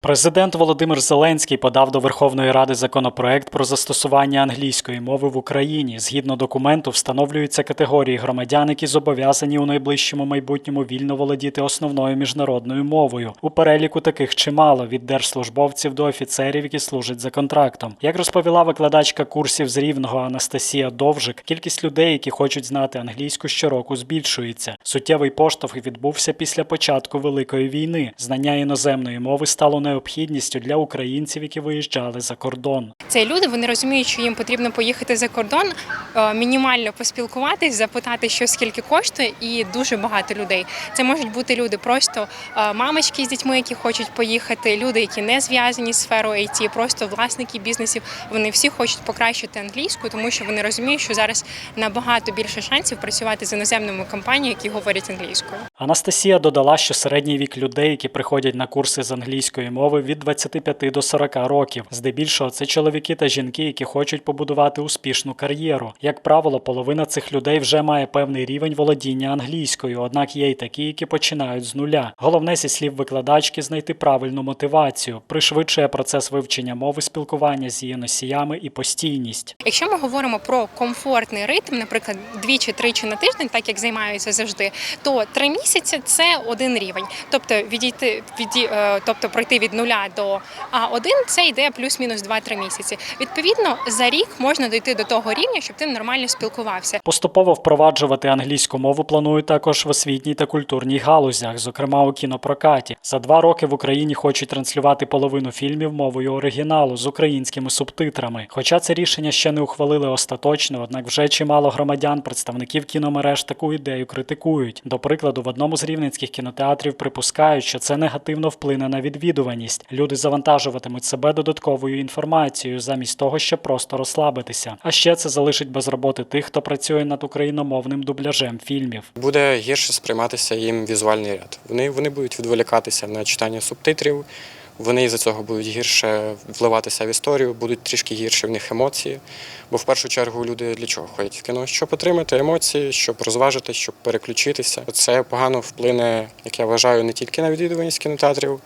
Президент Володимир Зеленський подав до Верховної Ради законопроект про застосування англійської мови в Україні. Згідно документу, встановлюються категорії громадян, які зобов'язані у найближчому майбутньому вільно володіти основною міжнародною мовою. У переліку таких чимало від держслужбовців до офіцерів, які служать за контрактом. Як розповіла викладачка курсів з рівного Анастасія Довжик, кількість людей, які хочуть знати англійську щороку, збільшується. Суттєвий поштовх відбувся після початку великої війни. Знання іноземної мови стало необхідністю для українців, які виїжджали за кордон. Це люди, вони розуміють, що їм потрібно поїхати за кордон, е, мінімально поспілкуватись, запитати, що скільки коштує, і дуже багато людей. Це можуть бути люди, просто е, мамочки з дітьми, які хочуть поїхати, люди, які не зв'язані з сферою IT, просто власники бізнесів. Вони всі хочуть покращити англійську, тому що вони розуміють, що зараз набагато більше шансів працювати з іноземними компаніями, які говорять англійською. Анастасія додала, що середній вік людей, які приходять на курси з англійської мови, від 25 до 40 років. Здебільшого це чоловіки та жінки, які хочуть побудувати успішну кар'єру. Як правило, половина цих людей вже має певний рівень володіння англійською, однак є й такі, які починають з нуля. Головне зі слів викладачки знайти правильну мотивацію, пришвидшує процес вивчення мови, спілкування з її носіями і постійність. Якщо ми говоримо про комфортний ритм, наприклад, двічі-тричі на тиждень, так як займаюся завжди, то три місяці це один рівень. Тобто відійти від, тобто пройти від нуля до А1 це йде плюс-мінус 2-3 місяці. Відповідно, за рік можна дойти до того рівня, щоб ти нормально спілкувався. Поступово впроваджувати англійську мову планують також в освітній та культурній галузях, зокрема у кінопрокаті. За два роки в Україні хочуть транслювати половину фільмів мовою оригіналу з українськими субтитрами. Хоча це рішення ще не ухвалили остаточно, однак вже чимало громадян, представників кіномереж таку ідею критикують. До прикладу, в одному з рівненських кінотеатрів припускають, що це негативно вплине на відвідуваність. Люди завантажуватимуть себе додатковою інформацією замість того, щоб просто розслабитися. А ще це залишить без роботи тих, хто працює над україномовним дубляжем фільмів. Буде гірше сприйматися їм візуальний ряд. Вони, вони будуть відволікатися на читання субтитрів, вони із-за цього будуть гірше вливатися в історію, будуть трішки гірше в них емоції. Бо в першу чергу люди для чого ходять в кіно? Щоб отримати емоції, щоб розважити, щоб переключитися. Це погано вплине, як я вважаю, не тільки на відвідуваність кінотеатрів,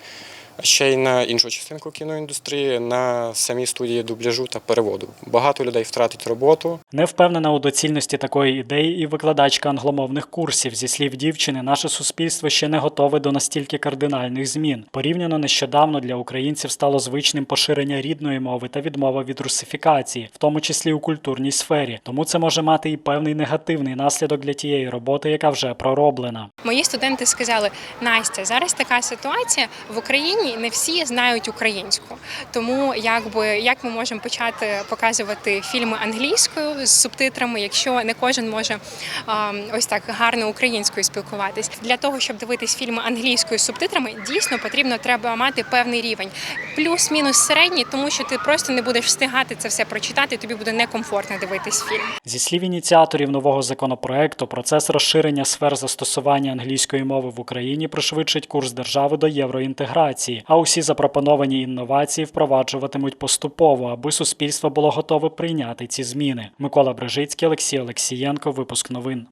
ще й на іншу частинку кіноіндустрії, на самі студії дубляжу та переводу. Багато людей втратить роботу. Не впевнена у доцільності такої ідеї і викладачка англомовних курсів. Зі слів дівчини, наше суспільство ще не готове до настільки кардинальних змін. Порівняно нещодавно для українців стало звичним поширення рідної мови та відмова від русифікації, в тому числі у культурній сфері. Тому це може мати і певний негативний наслідок для тієї роботи, яка вже пророблена. Мої студенти сказали: Настя, зараз така ситуація в Україні. Не всі знають українську, тому якби як ми можемо почати показувати фільми англійською з субтитрами, якщо не кожен може ось так гарно українською спілкуватись. Для того щоб дивитись фільми англійською з субтитрами, дійсно потрібно треба мати певний рівень, плюс-мінус середній, тому що ти просто не будеш встигати це все прочитати. Тобі буде некомфортно дивитись фільм. Зі слів ініціаторів нового законопроекту, процес розширення сфер застосування англійської мови в Україні пришвидшить курс держави до євроінтеграції, а усі запропоновані інновації впроваджуватимуть поступово, аби суспільство було готове прийняти ці зміни. Микола Брежицький, Олексій Олексієнко, випуск новин.